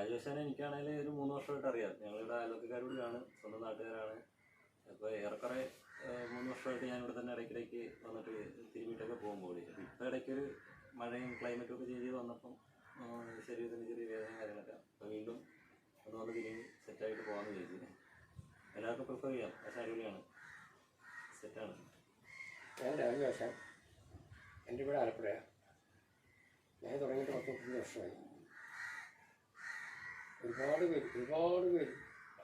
രാജേഷാനെ എനിക്കാണെങ്കിൽ ഒരു മൂന്ന് വർഷമായിട്ട് അറിയാം. ഞങ്ങളുടെ അയൽവക്കാരോടാണ് സ്വന്തം നാട്ടുകാരാണ്. അപ്പോൾ ഏറെക്കുറെ മൂന്ന് വർഷമായിട്ട് ഞാൻ ഇവിടെ തന്നെ ഇടയ്ക്കിടയ്ക്ക് വന്നിട്ട് തിരുമിയിട്ടൊക്കെ പോകുമ്പോൾ ഇപ്പൊ ഇപ്പോൾ ഇടയ്ക്കൊരു മഴയും ക്ലൈമറ്റും ഒക്കെ ചേഞ്ച് ചെയ്ത് വന്നപ്പം ശരീരത്തിന് ചെറിയ വേദന കാര്യങ്ങളൊക്കെ. അപ്പോൾ വീണ്ടും ഒന്ന് വന്ന് തിരിഞ്ഞ് സെറ്റായിട്ട് പോകാമെന്ന് വിചാരിച്ചു. എല്ലാവർക്കും പ്രിഫർ ചെയ്യാം. പക്ഷേ അടിപൊളിയാണ്. സെറ്റാണ് ഞാൻ രാജുവാശാൻ എന്റെ ഇവിടെ ആലപ്പുഴയാണ് ഞാൻ തുടങ്ങിയിട്ട് പത്ത് മുപ്പത് വർഷമായി. ഒരുപാട് പേര് ഒരുപാട് പേര്.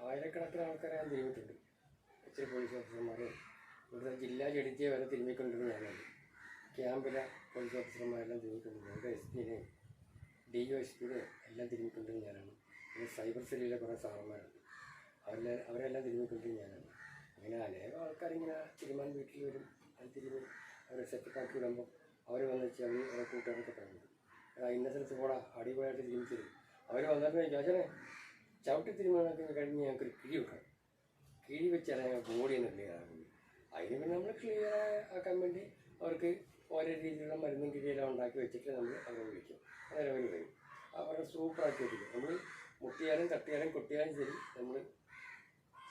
ആയിരക്കണക്കിന് ആൾക്കാരെ ഞാൻ തിരുമിട്ടുണ്ട് ഇച്ചിരി പോലീസ് ഓഫീസർമാരും ഇവിടുത്തെ ജില്ലാ ജഡ്ജിയെ വരെ തിരുമിക്കൊണ്ടിരുന്ന ഞാനാണ്. ക്യാമ്പിലെ പോലീസ് ഓഫീസർമാരെല്ലാം തിരുമിക്കൊണ്ടിരുന്നു ഇവിടെ എസ് പിനെ ഡി ഒ എസ് പിനെ എല്ലാം തിരുമിക്കൊണ്ടിരുന്ന ഞാനാണ്. പിന്നെ സൈബർ സെല്ലിലെ കുറേ സാറന്മാരുണ്ട്. അവരെ അവരെല്ലാം തിരുമിക്കൊണ്ടിരുന്ന ഞാനാണ്. അങ്ങനെ അനേകം ആൾക്കാരിങ്ങനെ തിരുമാൻ വീട്ടിൽ വരും. അത് തിരുമി അവരെ സെറ്റപ്പാക്കി വിടുമ്പോൾ അവർ വന്ന് വെച്ചാൽ അവർ കൂട്ടുകാരൊക്കെ പറയുന്നത്. എടാ ഇന്ന സ്ഥലത്ത് പോടാ അടിപൊളിയായിട്ട് തിരുമി തരും. അവർ വന്നിട്ട് ചോദിച്ചാൽ ചവിട്ടി തിരുമാനൊക്കെ കഴിഞ്ഞ് ഞങ്ങൾക്കൊരു കിഴി വെക്കണം. കിഴി വെച്ചാൽ ഞങ്ങൾ ബോഡി ഒന്ന് ക്ലിയർ ആകുന്നത് അതിന് പിന്നെ നമ്മൾ ക്ലിയർ ആക്കാൻ വേണ്ടി അവർക്ക് ഓരോ രീതിയിലുള്ള മരുന്നും കിഴിയെല്ലാം ഉണ്ടാക്കി വെച്ചിട്ട് നമ്മൾ അവരെ വിളിക്കും. അങ്ങനെ അവർ വരും. അവരെ സൂപ്പറാക്കി വെച്ചിട്ട് നമ്മൾ മുട്ടിയാലും തട്ടിയാലും കൊട്ടിയാലും ശരി നമ്മൾ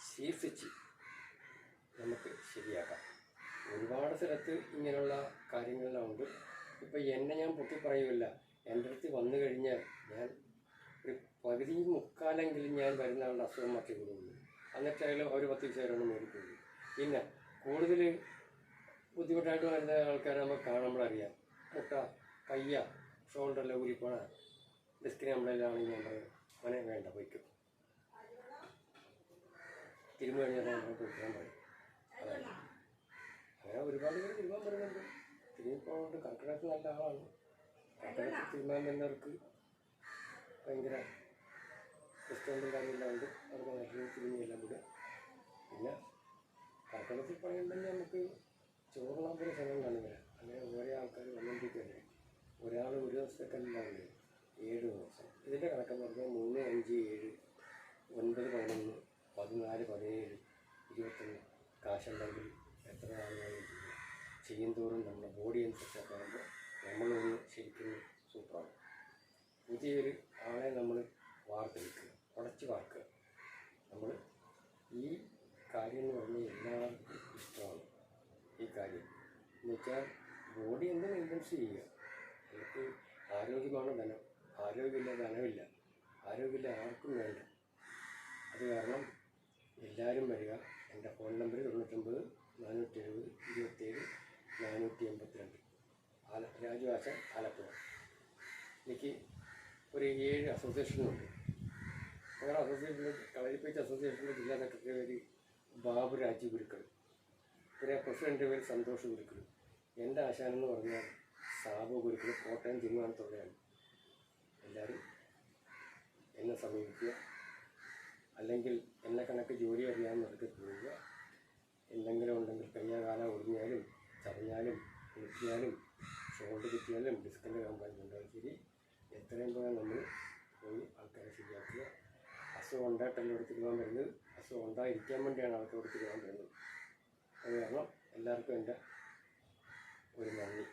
ചികിത്സിച്ച് നമുക്ക് ശരിയാക്കാം. ഒരുപാട് സ്ഥലത്ത് ഇങ്ങനെയുള്ള കാര്യങ്ങളെല്ലാം ഉണ്ട്. ഇപ്പം എന്നെ ഞാൻ പൊട്ടി പറയൂല എന്റെ അടുത്ത് വന്നു കഴിഞ്ഞാൽ ഞാൻ ഒരു പകുതി മുക്കാലെങ്കിലും ഞാൻ വരുന്ന ആളുടെ അസുഖം മാറ്റി കൊടുക്കുന്നു എന്നിട്ടായാലും ഒരു പത്ത് ചേരണം മേടിക്കുന്നു പിന്നെ കൂടുതൽ ബുദ്ധിമുട്ടായിട്ട് വരുന്ന ആൾക്കാരെ നമ്മൾ കാണുമ്പോഴറിയാം. മുട്ട കയ്യ ഷോൾഡറിലെ ഉരിപ്പണ ഡിസ്കിന് നമ്മളെല്ലാം ഞാൻ അവനെ വേണ്ട പോയിക്കും തിരുമ്പ് കഴിഞ്ഞാൽ അങ്ങനെ ഒരുപാട് പേര് തിരുമാൻ വരുന്നുണ്ട് തിരുമ്മിപ്പോണ്ട് കർക്കിടകത്തിൽ നല്ല ആളാണ്. കർക്കിടകത്തിൽ തിരുമാൻ വരുന്നവർക്ക് ഭയങ്കര റെസ്റ്റോറന്റും കാര്യമെല്ലാം ഉണ്ട് അവർക്ക് നല്ല തിരുമ്മിയെല്ലാം വിടുക പിന്നെ കർക്കിടകത്തിൽ പണിയുണ്ടെങ്കിൽ നമുക്ക് ചോറുള്ള പോലെ സമയം കാണില്ല അങ്ങനെ ഓരോ ആൾക്കാർ വന്നുകൊണ്ടിരിക്കുകയല്ലേ ഒരാൾ ഒരു ദിവസത്തേക്കല്ലാണ്ട് ഏഴ് ദിവസം. ഇതിന്റെ കണക്കെന്ന് പറഞ്ഞാൽ മൂന്ന് അഞ്ച് ഏഴ് ഒൻപത് പതിനൊന്ന് പതിനാല് പതിനേഴ് ഇരുപത്തൊന്ന് കാശുണ്ടെങ്കിൽ എത്ര ആളുകളും ചെയ്യും ചെയ്യും തോറും നമ്മുടെ ബോഡി അനുസരിച്ചൊക്കെ ആകുമ്പോൾ നമ്മളൊന്ന് ശരിക്കും സൂപ്പറാണ് പുതിയൊരു ആളെ നമ്മൾ വാർത്തെടുക്കുക ഉടച്ച് വാർക്കുക. നമ്മൾ ഈ കാര്യം എന്ന് പറഞ്ഞാൽ എല്ലാവർക്കും ഇഷ്ടമാണ് ഈ കാര്യം. എന്ന് വെച്ചാൽ ബോഡി എന്ത് മെയിന്റനൻസ് ചെയ്യുക? നമുക്ക് ആരോഗ്യമാണ് ധനം. ആരോഗ്യമില്ല ധനമില്ല. ആരോഗ്യമില്ല ആർക്കും വേണ്ട. അത് കാരണം എല്ലാവരും വരിക. എന്റെ ഫോൺ നമ്പർ തൊണ്ണൂറ്റൊമ്പത് നാനൂറ്റി എഴുപത് ഇരുപത്തേഴ് നാനൂറ്റി എൺപത്തിരണ്ട് ആല രാജു ആലപ്പുഴ. എനിക്ക് ഒരു ഏഴ് അസോസിയേഷനുണ്ട് ഞങ്ങളുടെ അസോസിയേഷനിൽ കളരിപ്പേറ്റ് അസോസിയേഷനിലെ ജില്ലാ സെക്രട്ടറി പേര് ബാബു രാജീവ് ഗുരുക്കൾ പിന്നെ പ്രസിഡന്റ് പേര് സന്തോഷ് ഗുരുക്കൾ. എന്റെ ആശാനെന്ന് പറഞ്ഞാൽ സാബു ഗുരുക്കൾ കോട്ടയം തീരുമാനത്തോടെയാണ് എല്ലാവരും എന്നെ സമീപിക്കുക. അല്ലെങ്കിൽ എന്നെ കണക്ക് ജോലി അറിയാവുന്നവർക്ക് പോവുക. എന്തെങ്കിലും ഉണ്ടെങ്കിൽ കഴിഞ്ഞ കാലം ഒടിഞ്ഞാലും ചതഞ്ഞാലും കുളിക്കിയാലും ഷോൾഡ് കിട്ടിയാലും ഡിസ്കിന്റെ ശരി എത്രയും പോയാൽ നമ്മൾ പോയി ആൾക്കാരെ ശരിയാക്കുക. അസുഖം ഉണ്ടായിട്ടല്ല ഇവിടെ തിരുവാൻ വരുന്നത് അസുഖം ഉണ്ടായിരിക്കാൻ വേണ്ടിയാണ് ആൾക്കാർ ഇവിടെ തിരുവാൻ വരുന്നത്. അത് കാരണം എല്ലാവർക്കും എന്റെ ഒരു നന്ദി.